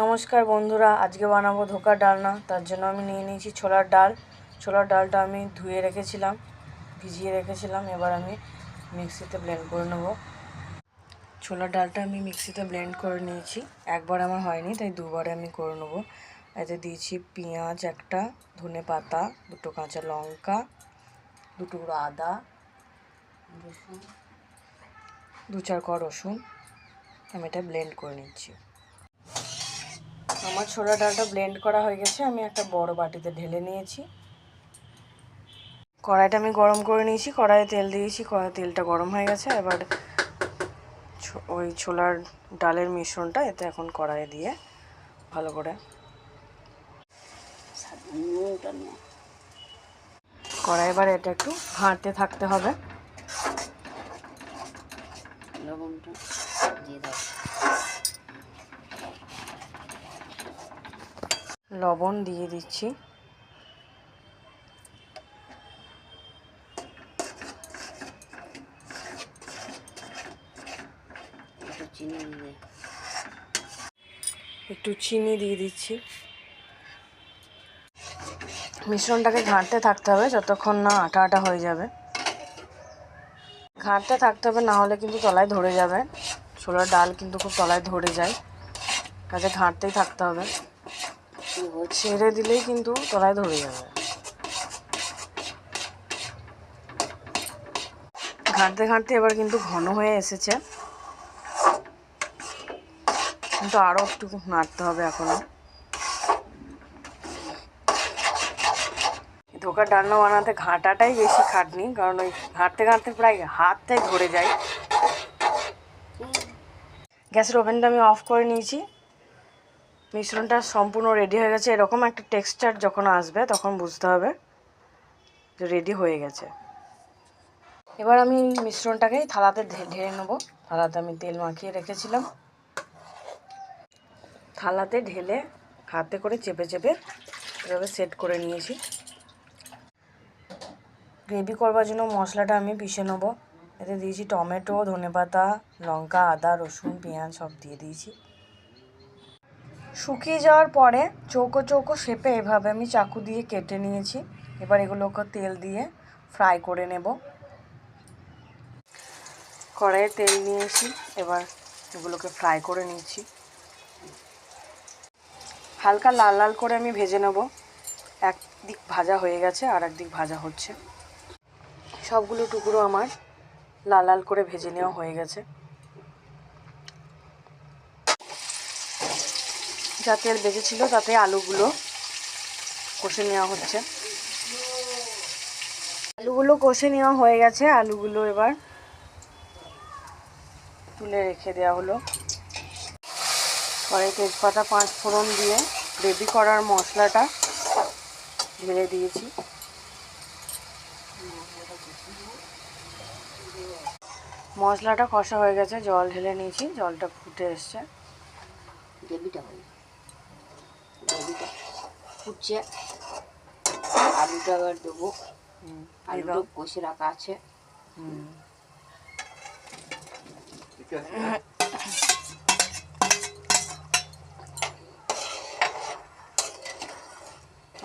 নমস্কার বন্ধুরা, আজকে বানাবো ধোকার ডালনা। তার জন্য আমি নিয়ে নিয়েছি ছোলার ডাল। ছোলার ডালটা আমি ধুয়ে রেখেছিলাম, ভিজিয়ে রেখেছিলাম। এবার আমি মিক্সিতে ব্লেন্ড করে নেব। ছোলার ডালটা আমি মিক্সিতে ব্লেন্ড করে নিয়েছি। একবার আমার হয়নি, তাই দুবারে আমি করে নেব। এতে দিয়েছি পেঁয়াজ একটা, ধনে পাতা, দুটো কাঁচা লঙ্কা, দুটো আদা, দু চার ক রসুন। আমি এটা ব্লেন্ড করে নিচ্ছি। আমার ছোলা ডালটা ব্লেন্ড করা হয়ে গেছে, আমি একটা বড় বাটিতে ঢেলে নিয়েছি। কড়াইটা আমি গরম করে নিয়েছি, কড়াইয়ে তেল দিয়েছি কড়াই তেলটা গরম হয়ে গেছে। এবার ওই ছোলার ডালের মিশ্রণটা এতে এখন কড়াইয়ে দিয়ে ভালো করে কড়াই এবার এটা একটু ঘাঁটতে থাকতে হবে। লবণটা লবণ দিয়ে দিচ্ছি। একটু চিনি দিয়ে দিচ্ছি। মিশ্রণটাকে ঘাঁটতে থাকতে হবে যতক্ষণ না আটা আটা হয়ে যাবে। ঘাঁটতে থাকতে হবে না হলে কিন্তু তলায় ধরে যাবে। ছোলার ডাল কিন্তু খুব তলায় ধরে যায়। কাজে ঘাঁটতেই থাকতে হবে। ছেড়ে দিলেই কিন্তু তলায় ধরে যাবে। ঘাঁটতে ঘাঁটতে এবার কিন্তু ঘন হয়ে এসেছে। কিন্তু আরও একটু নাড়তে হবে এখনও। ধোকার ডালনা বানাতে ঘাঁটাটাই বেশি খাটনি, কারণ ওই ঘাঁটতে ঘাঁটতে প্রায় হাতটাই ধরে যায়। গ্যাসের ওভেনটা আমি অফ করে নিয়েছি। মিশ্রণটা সম্পূর্ণ রেডি হয়ে গেছে। এরকম একটা টেক্সচার যখন আসবে, তখন বুঝতে হবে যে রেডি হয়ে গেছে। এবার আমি মিশ্রণটাকে থালাতে ঢে- ঢেলে নেব। থালাতে আমি তেল মাখিয়ে রেখেছিলাম। থালাতে ঢেলে হাতে করে চেপে চেপে এভাবে সেট করে নিয়েছি। গ্রেভি করবার জন্য মশলাটা আমি পিষে নেব। এতে দিয়েছি টমেটো, ধনেপাতা, লঙ্কা, আদা, রসুন, পেঁয়াজ সব দিয়ে দিয়েছি। শুকিয়ে যাওয়ার পরে চৌকো চৌকো শেপে এভাবে আমি চাকু দিয়ে কেটে নিয়েছি। এবার এগুলোকে তেল দিয়ে ফ্রাই করে নেব। কড়াইয়ে তেল নিয়েছি, এবার এগুলোকে ফ্রাই করে নিচ্ছি। হালকা লাল লাল করে আমি ভেজে নেব। এক দিক ভাজা হয়ে গেছে, আর একদিক ভাজা হচ্ছে। সবগুলো টুকরো আমার লাল লাল করে ভেজে নেওয়া হয়ে গেছে। যা তেল বেজেছিল তাতে আলুগুলো কষে নেওয়া হচ্ছে। আলুগুলো কষে নেওয়া হয়ে গেছে, আলুগুলো এবার তুলে রেখে দেওয়া হলো। পরে তেজপাতা, পাঁচ ফোড়ন দিয়ে গ্রেভি করার মশলাটা ঢেলে দিয়েছি। মশলাটা কষা হয়ে গেছে, জল ঢেলে নিয়েছি, জলটা ফুটে এসছে। গ্রেভিটা হয় ফুটছে আলুটা আবার দেবো। আলুটা। কষে রাখা আছে।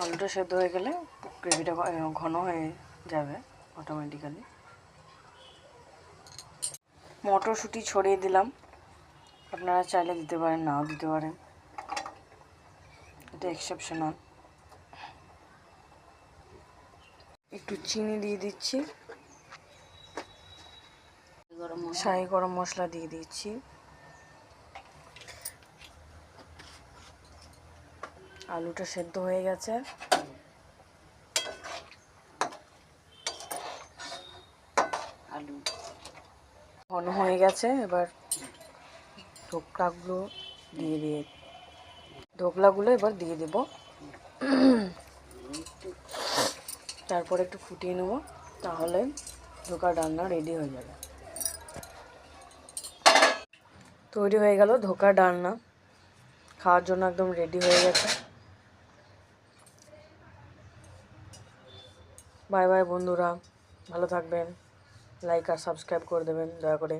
আলুটা সেদ্ধ হয়ে গেলে গ্রেভিটা ঘন হয়ে যাবে অটোমেটিক্যালি মটরশুঁটি ছড়িয়ে দিলাম। আপনারা চাইলে দিতে পারেন নাও দিতে পারেন। এটা এক্সেপশনাল একটু চিনি দিয়ে দিচ্ছি। শাহি গরম মশলা দিয়ে দিচ্ছি। আলুটা সেদ্ধ হয়ে গেছে। আলু। ঘন হয়ে গেছে এবার ধোকলাগুলো দিয়ে দিয়ে ধোকলাগুলো এবার দিয়ে দেব। তারপরে একটু ফুটিয়ে নেব, তাহলে ধোকা ডালনা রেডি হয়ে যাবে। তৈরি হয়ে গেল ধোকা ডালনা। খাওয়ার জন্য একদম রেডি হয়ে গেছে। বাই বাই বন্ধুরা, ভালো থাকবেন। লাইক আর সাবস্ক্রাইব করে দেবেন, দয়া করে।